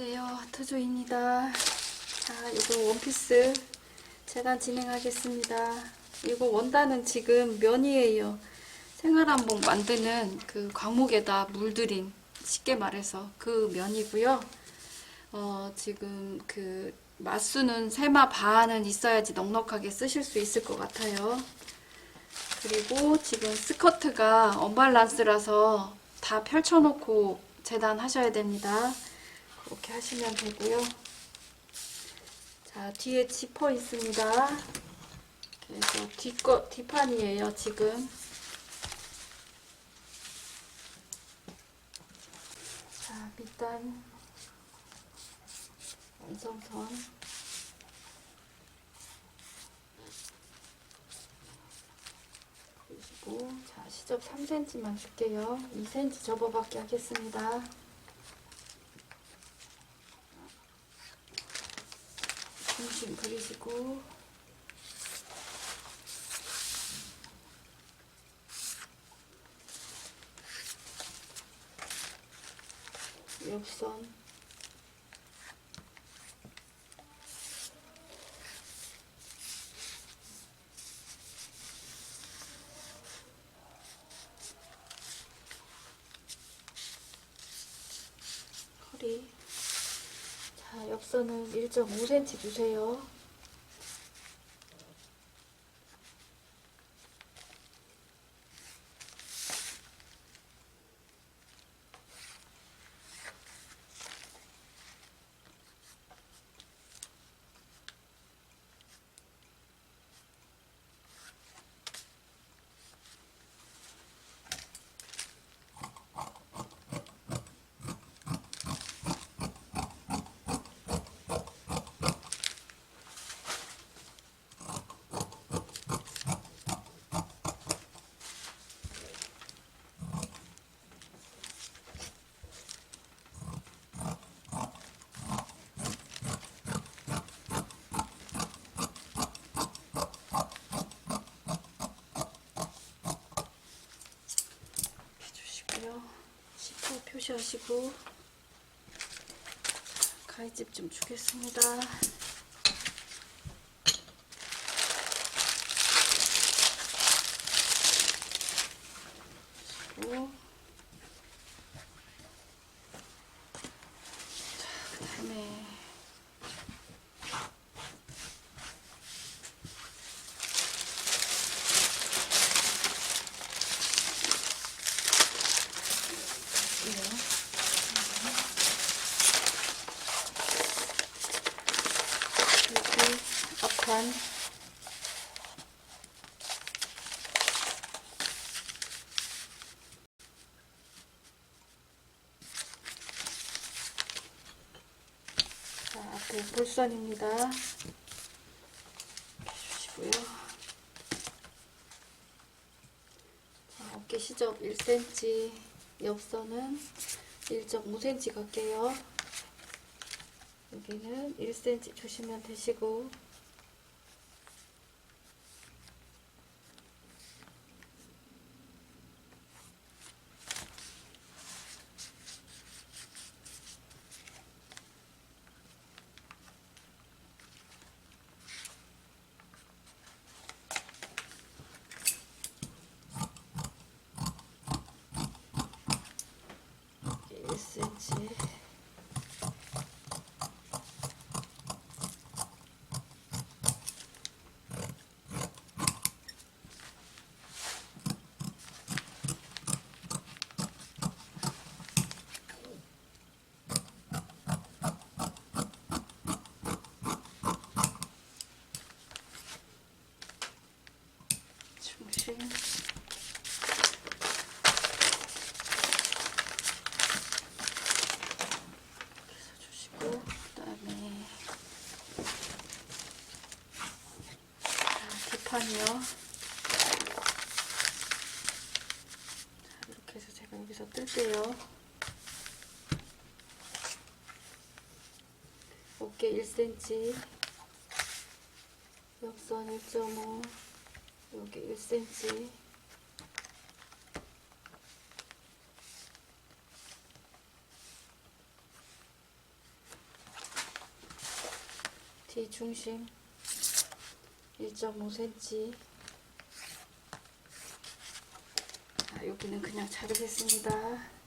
안녕하세요. 하트조입니다. 자, 이거 원피스 재단 진행하겠습니다. 이거 원단은 지금 면이에요. 생활한복 만드는 그 광목에다 물들인 쉽게 말해서 그 면이고요. 어, 지금 그 마수는 세마 반은 있어야지 넉넉하게 쓰실 수 있을 것 같아요. 그리고 지금 스커트가 언밸런스라서 다 펼쳐놓고 재단하셔야 됩니다. 그렇게 하시면 되고요. 자, 뒤에 지퍼 있습니다. 그래서 뒷거, 뒷판이에요, 지금. 자, 밑단 완성선. 자, 시접 3cm만 줄게요. 2cm 접어받게 하겠습니다. 중심 그리시고. 옆선 허리 자, 옆선은 1.5cm 주세요. 표시하시고 가위집 좀 주겠습니다. 그리고 자, 그다음에 그리고 앞판 자, 앞에 볼선입니다. 이렇게 주시고요. 자, 어깨 시접 1cm, 옆선은 1.5cm 갈게요. 여기는 1cm 주시면 되시고 여기 1cm 중심 주시고 그다음에 자, 뒷판이요. 자, 이렇게 해서 제가 여기서 뜰게요. 어깨 1cm, 옆선 1.5, 여기 1cm 뒤중심 1.5cm 아, 여기는 그냥 자르겠습니다.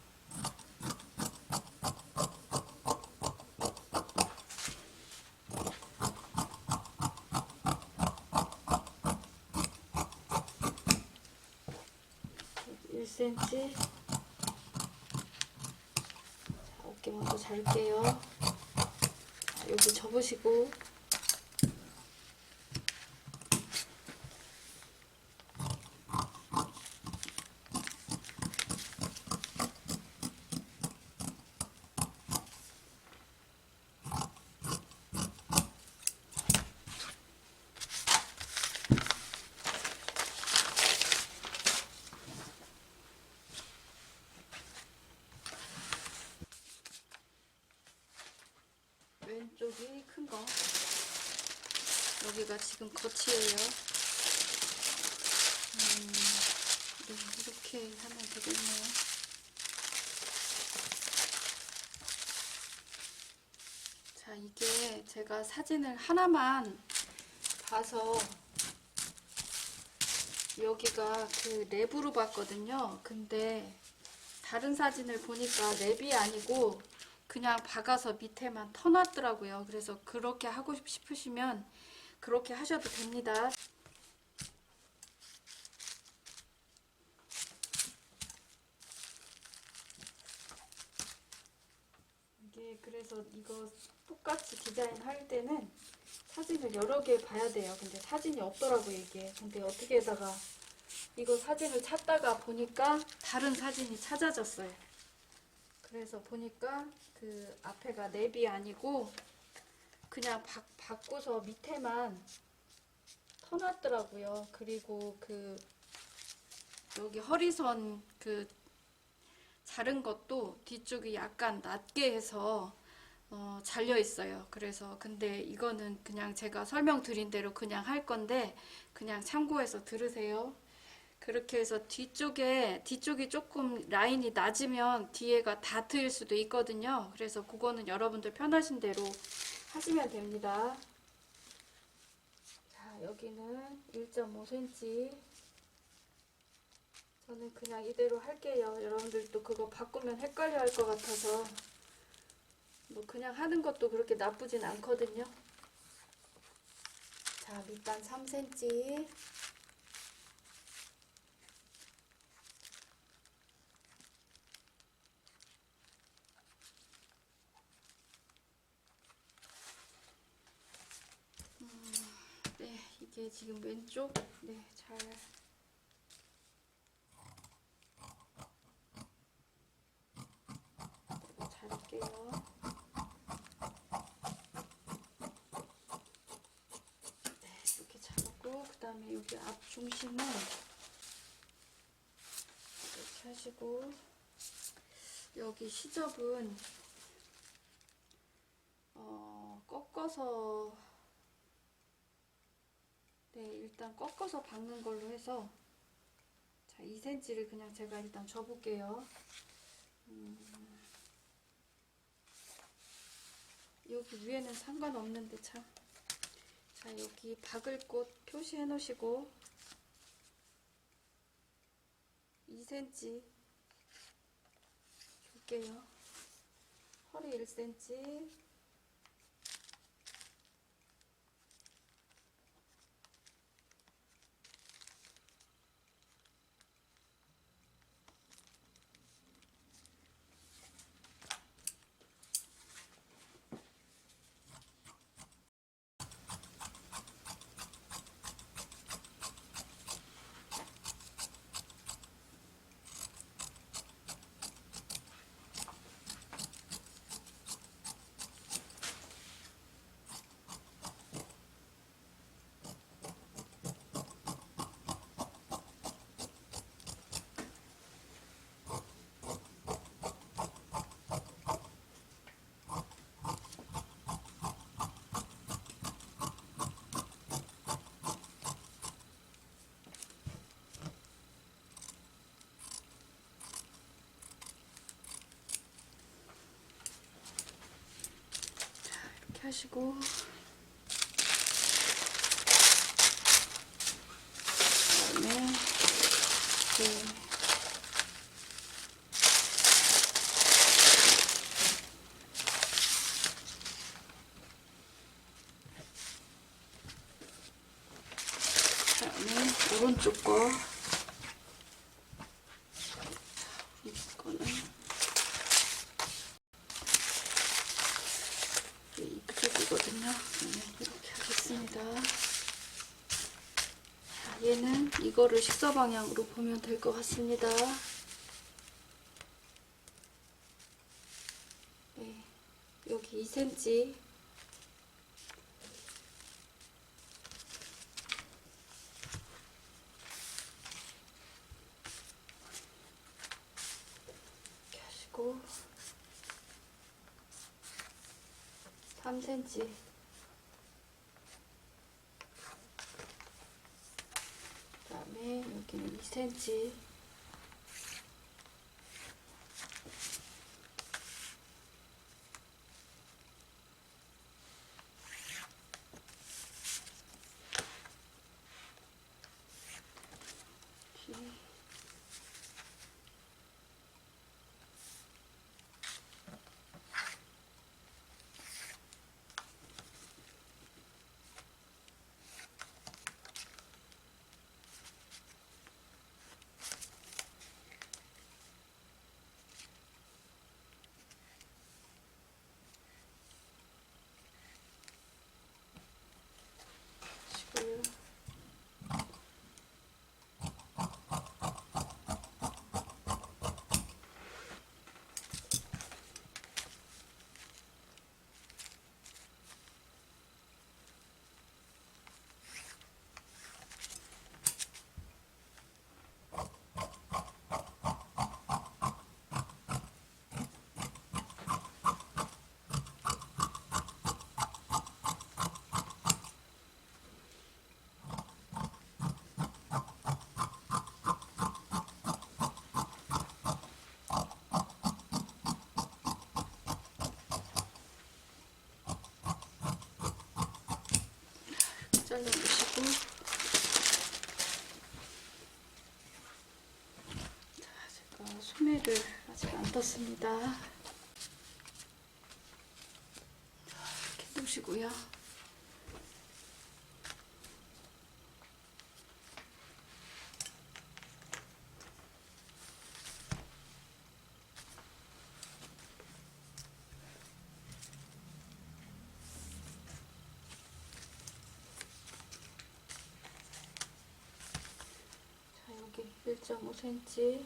여기 1cm. 자, 어깨 먼저 잘게요. 자, 여기 접으시고 왼쪽이 큰 거. 여기가 지금 겉이에요. 음, 네, 이렇게 하면 되겠네요. 자, 이게 제가 사진을 하나만 봐서 여기가 그 랩으로 봤거든요. 근데 다른 사진을 보니까 랩이 아니고 그냥 박아서 밑에만 터놨더라고요. 그래서 그렇게 하고 싶으시면 그렇게 하셔도 됩니다. 이게 그래서 이거 똑같이 디자인 할 때는 사진을 여러 개 봐야 돼요. 근데 사진이 없더라고요, 이게. 근데 어떻게 해다가 이거 사진을 찾다가 보니까 다른 사진이 찾아졌어요. 그래서 보니까 그 앞에가 랩이 아니고 그냥 바, 바꾸서 밑에만 터놨더라고요. 그리고 그 여기 허리선 그 자른 것도 뒤쪽이 약간 낮게 해서 어, 잘려 있어요. 그래서 근데 이거는 그냥 제가 설명드린 대로 그냥 할 건데 그냥 참고해서 들으세요. 그렇게 해서 뒤쪽에 뒤쪽이 조금 라인이 낮으면 뒤에가 다 트일 수도 있거든요. 그래서 그거는 여러분들 편하신 대로 하시면 됩니다. 자, 여기는 1.5cm. 저는 그냥 이대로 할게요. 여러분들도 그거 바꾸면 헷갈려 할 것 같아서 뭐 그냥 하는 것도 그렇게 나쁘진 않거든요. 자, 밑단 3cm. 네, 이게 지금 왼쪽 네, 잘 잘할게요. 네, 이렇게 잡고 그다음에 여기 앞 중심은 이렇게 하시고 여기 시접은 어, 꺾어서 네, 일단 꺾어서 박는 걸로 해서 자, 2cm를 그냥 제가 일단 줘볼게요. 음, 여기 위에는 상관없는데 참. 자, 여기 박을 곳 표시해 놓으시고 2cm 줄게요. 허리 1cm 이렇게 하시고 이거를 식사 방향으로 보면 될 것 같습니다. 네, 여기 2cm 이렇게 하시고 3cm 그 다음에 여기는 2cm 하시고요. 잘라주시고 자, 제가 소매를 아직 안 떴습니다. 자, 이렇게 놓으시고요. 자, 여기 1.5cm,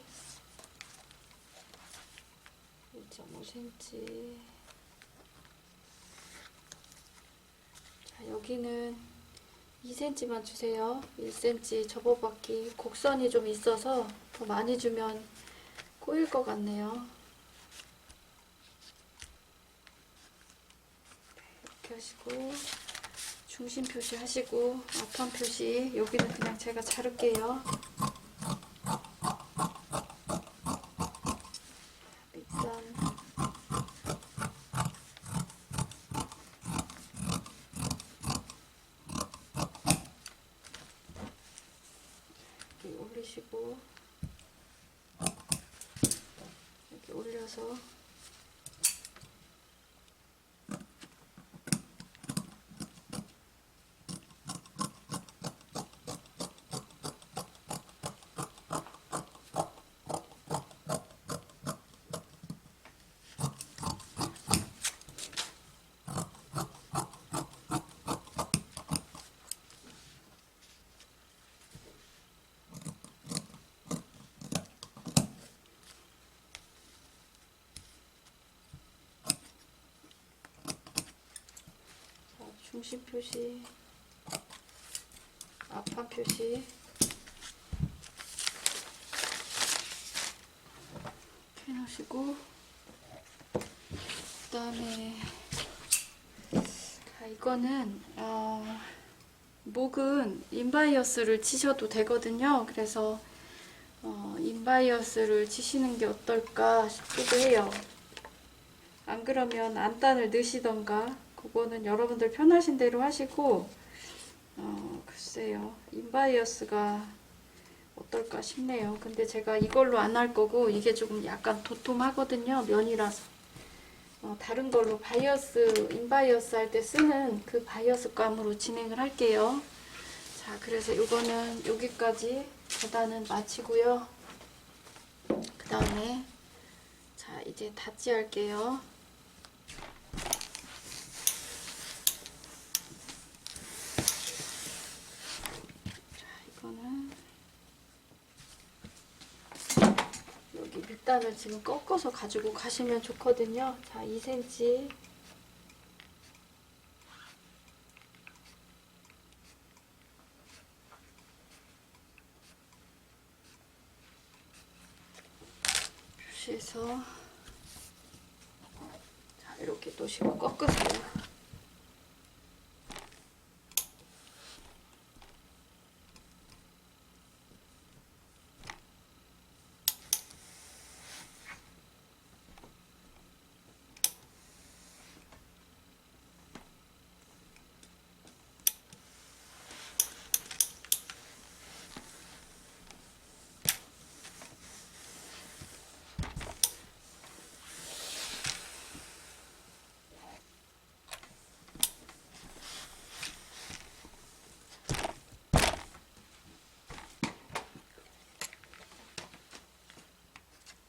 1.5cm. 자, 여기는 2cm만 주세요. 1cm 접어받기 곡선이 좀 있어서 더 많이 주면 꼬일 것 같네요. 이렇게 하시고 중심 표시 하시고 앞판 표시 여기는 그냥 제가 자를게요. 밑단 올리시고 이렇게 올려서 자, 중심 표시, 앞판 표시. 해놓으시고, 그 다음에, 자, 이거는, 어, 목은 인바이어스를 치셔도 되거든요. 그래서, 어, 인바이어스를 치시는 게 어떨까 싶기도 해요. 안 그러면 안단을 넣으시던가 그거는 여러분들 편하신 대로 하시고 어 글쎄요. 인바이어스가 어떨까 싶네요. 근데 제가 이걸로 안 할 거고 이게 조금 약간 도톰하거든요 면이라서. 어, 다른 걸로 바이어스 인바이어스 할 때 쓰는 그 바이어스 감으로 진행을 할게요. 자 그래서 이거는 여기까지 계단은 마치고요. 그 다음에 자 이제 닫지 할게요 자, 이거는 앞단을 지금 꺾어서 가지고 가시면 좋거든요. 자, 2cm. 표시해서 자, 이렇게 놓으시고 꺾으세요.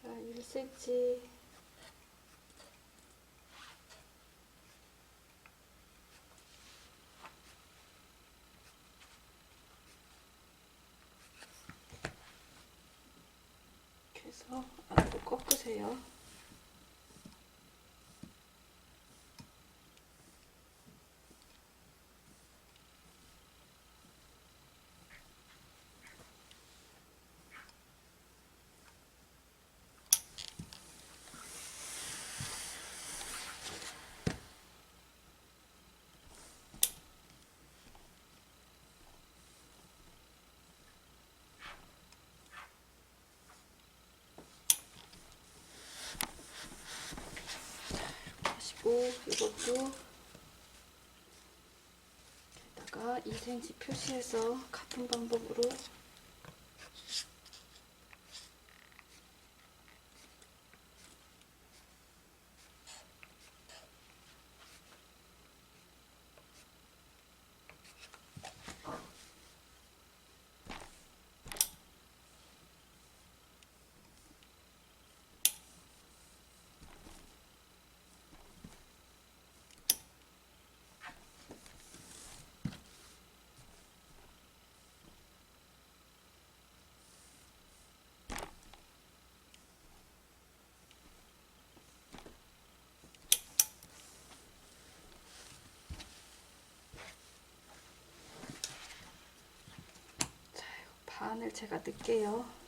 자, 1cm. 이렇게 해서 안으로 꺾으세요. 하시고 이것도 여기다가 2cm 표시해서 같은 방법으로 자, 요 반을 제가 넣을게요.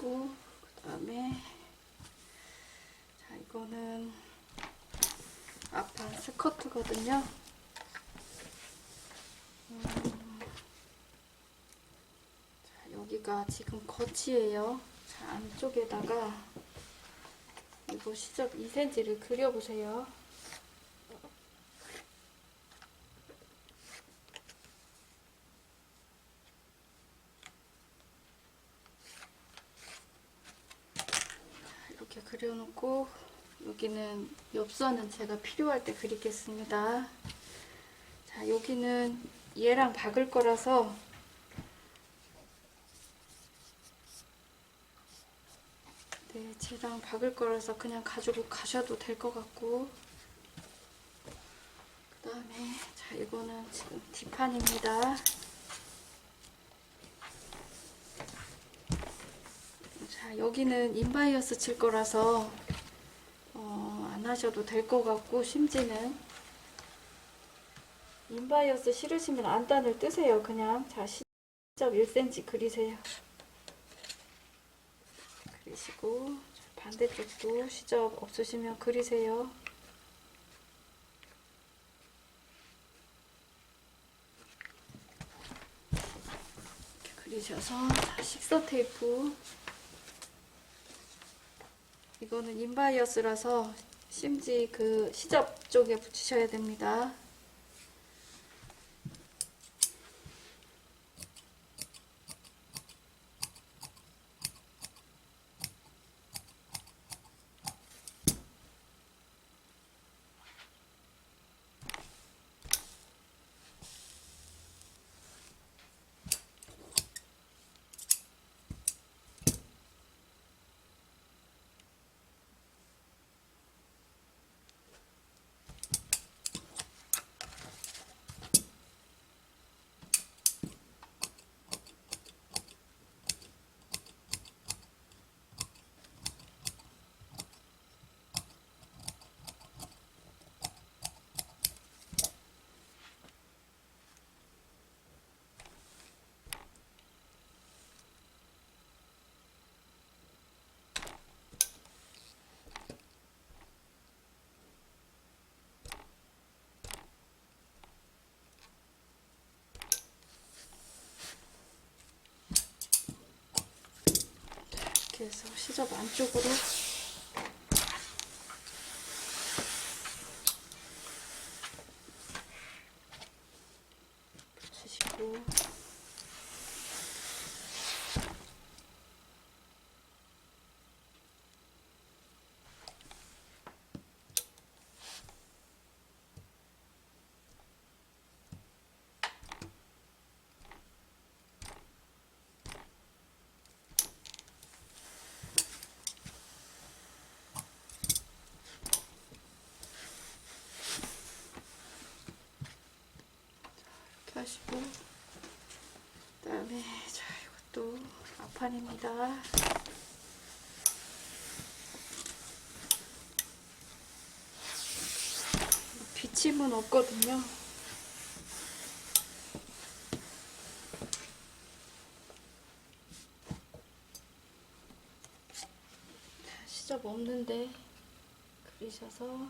하시고 그 다음에 자 이거는 앞판 스커트거든요. 음, 자 여기가 지금 겉이에요. 자 안쪽에다가 이거 시접 2cm를 그려보세요. 이렇게 그려놓고 여기는 엽선은 제가 필요할 때 그리겠습니다. 자 여기는 얘랑 박을 거라서 네 쟤랑 박을 거라서 그냥 가지고 가셔도 될 것 같고 그 다음에 자 이거는 지금 뒷판입니다. 자, 여기는 인바이어스 칠 거라서 하셔도 될 것 같고 심지는 인바이어스 싫으시면 안단을 뜨세요. 그냥 자 시접 1cm 그리세요. 그리시고 자, 반대쪽도 시접 없으시면 그리세요. 그리셔서 자, 식서 테이프 이거는 인바이어스라서 심지 그 시접 쪽에 붙이셔야 됩니다. 시접 안쪽으로 붙이시고 이렇게 하시고 그다음에 자 이것도 앞판입니다. 비침은 없거든요. 자, 시접 없는데 그리셔서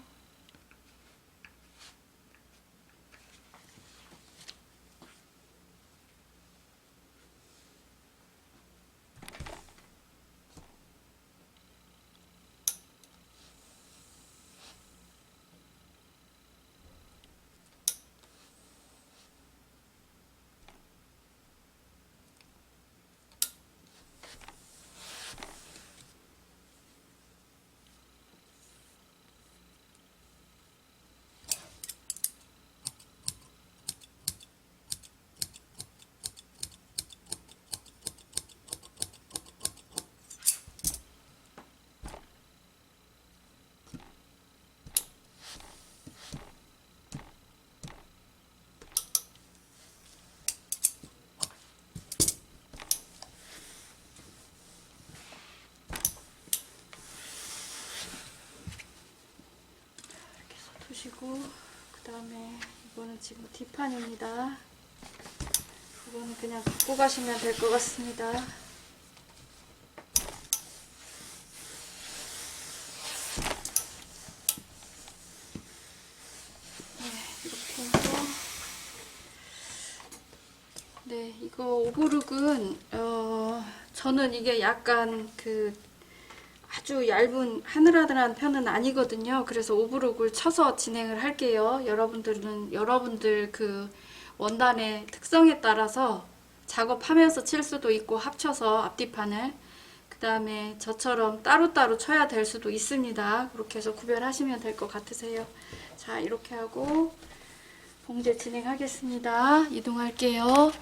서두시고 그 다음에 이거는 지금 뒷판입니다. 이거는 그냥 갖고 가시면 될 것 같습니다. 네, 네, 이거 오브룩은 어, 저는 이게 약간 그 아주 얇은 하늘하늘한 편은 아니거든요. 그래서 오브룩을 쳐서 진행을 할게요. 여러분들은 여러분들 그 원단의 특성에 따라서 작업하면서 칠 수도 있고 합쳐서 앞뒤판을 그 다음에 저처럼 따로따로 쳐야 될 수도 있습니다. 그렇게 해서 구별하시면 될 것 같으세요. 자 이렇게 하고 봉제 진행하겠습니다. 이동할게요.